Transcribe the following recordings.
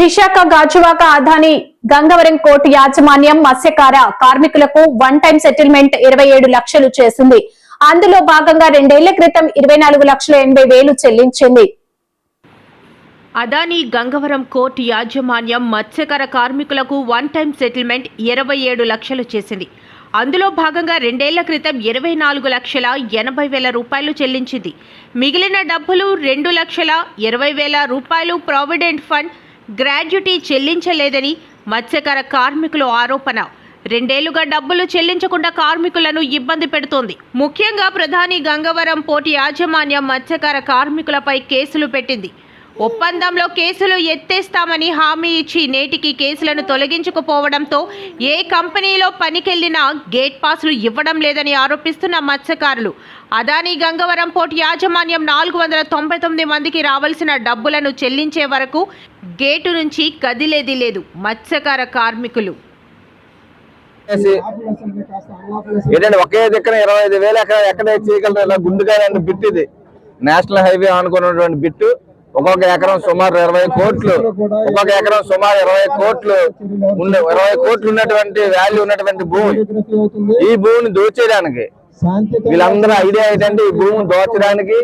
Visakha Gajuwaka Adani Gangavaram court యాజమాన్యం మత్స్యకార కార్మికులకు వన్ టైం సెటిల్మెంట్ ఇరవై ఏడు లక్షలు చేసింది. అందులో భాగంగా రెండేళ్ళ క్రితం ఇరవై నాలుగు లక్షల ఎనభై వేలు చెల్లించింది. అదానీ గంగవరం కోర్టు యాజమాన్యం మత్స్యకార కార్మికులకు వన్ టైం సెటిల్మెంట్ ఇరవై ఏడు లక్షలు చేసింది. అందులో భాగంగా రెండేళ్ళ క్రితం ఇరవై నాలుగు లక్షల ఎనభై వేల రూపాయలు చెల్లించింది. మిగిలిన డబ్బులు రెండు లక్షల ఇరవై వేల రూపాయలు ప్రావిడెంట్ ఫండ్ గ్రాడ్యుటీ చెల్లించలేదని మత్స్యకార కార్మికుల ఆరోపణ. రెండేళ్ళుగా డబ్బులు చెల్లించకుండా కార్మికులను ఇబ్బంది పెడుతోంది. ముఖ్యంగా ప్రధాని గంగవరం పోటీ యాజమాన్యం మత్స్యకార కార్మికులపై కేసులు పెట్టింది. ఒప్పందంలో కేసులు ఎత్తేస్తామని హామీ ఇచ్చి నేటికి కేసులను తొలగించకపోవడంతో ఏ కంపెనీలో పనికెళ్ళినా గేట్ పాసులు ఇవ్వడం లేదని ఆరోపిస్తున్న మత్స్యకారులు. అదానీ గంగవరం పోర్టు యాజమాన్యం నాలుగు వందల తొంభై తొమ్మిది మందికి రావాల్సిన డబ్బులను చెల్లించే వరకు గేటు నుంచి కదిలేది లేదు మత్స్యకార కార్మికులు. ఏంటంటే ఒకే దగ్గర ఇరవై ఐదు వేలు ఎక్కడ ఎక్కడ చేయగలరు? ఇలా గుండుగా బిట్ ఇది. నేషనల్ హైవే అనుకున్నటువంటి బిట్టు. ఒక్కొక్క ఎకరం సుమారు ఇరవై కోట్లు ఒక్కొక్క ఎకరం సుమారు ఇరవై కోట్లు ఇరవై కోట్లు ఉన్నటువంటి వాల్యూ ఉన్నటువంటి భూమి. ఈ భూమిని దోచేయడానికి. వీళ్ళందరూ ఐడియా ఏంటంటే ఈ భూమిని దోచడానికి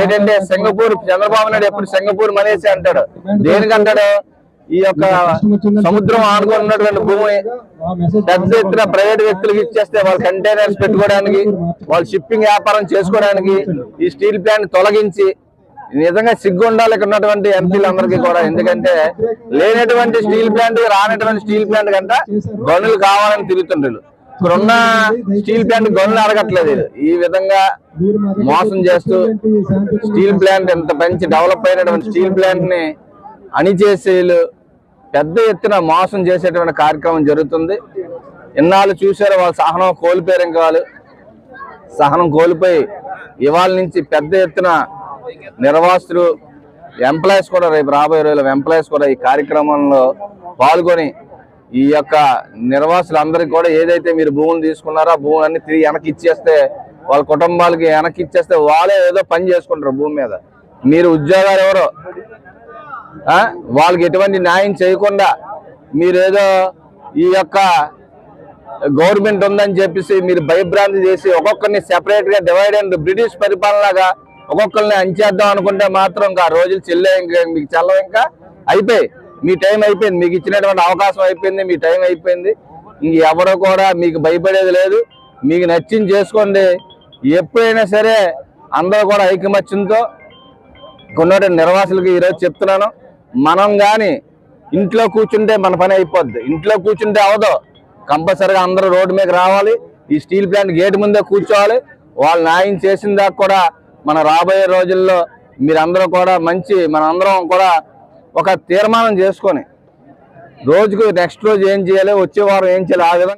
ఏంటంటే సింగపూర్ చంద్రబాబు నాయుడు ఎప్పుడు సింగపూర్ మనేసి అంటాడు. దేనికంటాడు ఈ యొక్క సముద్రం ఆనుకొని ఉన్నటువంటి భూమి పెద్ద ఎత్తున ప్రైవేట్ వ్యక్తులకు ఇచ్చేస్తే వాళ్ళ కంటైనర్స్ పెట్టుకోవడానికి వాళ్ళు షిప్పింగ్ వ్యాపారం చేసుకోవడానికి ఈ స్టీల్ ప్లాంట్ తొలగించి నిజంగా సిగ్గు ఉండాలి ఇక్కడ ఉన్నటువంటి ఎంపీలందరికీ కూడా. ఎందుకంటే లేనటువంటి స్టీల్ ప్లాంట్ రానటువంటి స్టీల్ ప్లాంట్ కంట గనులు కావాలని తిరుగుతుండ్రు ఇక్కడున్న స్టీల్ ప్లాంట్ గనులు అడగట్లేదు ఈ విధంగా మోసం చేస్తూ స్టీల్ ప్లాంట్ ఎంత మంచి డెవలప్ అయినటువంటి స్టీల్ ప్లాంట్ని అణిచేసేలు పెద్ద ఎత్తున మోసం చేసేటువంటి కార్యక్రమం జరుగుతుంది. ఇన్నాళ్ళు చూశారు వాళ్ళు సహనం కోల్పోయారు ఇంకా వాళ్ళు. సహనం కోల్పోయి ఇవాళ నుంచి పెద్ద ఎత్తున నిర్వాసులు ఎంప్లాయీస్ కూడా రేపు రాబోయే రోజుల ఎంప్లాయీస్ కూడా ఈ కార్యక్రమంలో పాల్గొని ఈ యొక్క నిర్వాసులందరికీ కూడా ఏదైతే మీరు భూములు తీసుకున్నారో ఆ భూములన్నీ తిరిగి వెనక్కి ఇచ్చేస్తే వాళ్ళ కుటుంబాలకి వెనక్కి ఇచ్చేస్తే వాళ్ళే ఏదో పని చేసుకుంటారు భూమి మీద. మీరు ఉద్యోగాలు ఎవరో వాళ్ళకి ఎటువంటి న్యాయం చేయకుండా మీరేదో ఈ యొక్క గవర్నమెంట్ ఉందని చెప్పేసి మీరు భయభ్రాంతి చేసి ఒక్కొక్కరిని సెపరేట్గా డివైడ్ అండ్ బ్రిటిష్ పరిపాలనగా ఒక్కొక్కరిని అంచేద్దాం అనుకుంటే మాత్రం ఇంకా రోజులు చెల్లే ఇంకా మీకు చెల్లవు ఇంకా అయిపోయి మీ టైం అయిపోయింది మీకు ఇచ్చినటువంటి అవకాశం అయిపోయింది మీ టైం అయిపోయింది. ఇంక ఎవరు కూడా మీకు భయపడేది లేదు. మీకు నచ్చింది చేసుకోండి. ఎప్పుడైనా సరే అందరూ కూడా ఐకమత్యంతో కొన్ని నిర్వాసులకి ఈరోజు చెప్తున్నాను. మనం కానీ ఇంట్లో కూర్చుంటే మన పని అయిపోద్ది. ఇంట్లో కూర్చుంటే అవదు. కంపల్సరిగా అందరూ రోడ్డు మీద రావాలి. ఈ స్టీల్ ప్లాంట్ గేట్ ముందే కూర్చోవాలి. వాళ్ళు న్యాయం చేసిన దాకా కూడా మన రాబోయే రోజుల్లో మీరందరూ కూడా మంచి మనందరం కూడా ఒక తీర్మానం చేసుకొని రోజుకు నెక్స్ట్ రోజు ఏం చేయాలి వచ్చే వారం ఏం చేయాలి ఆ విధంగా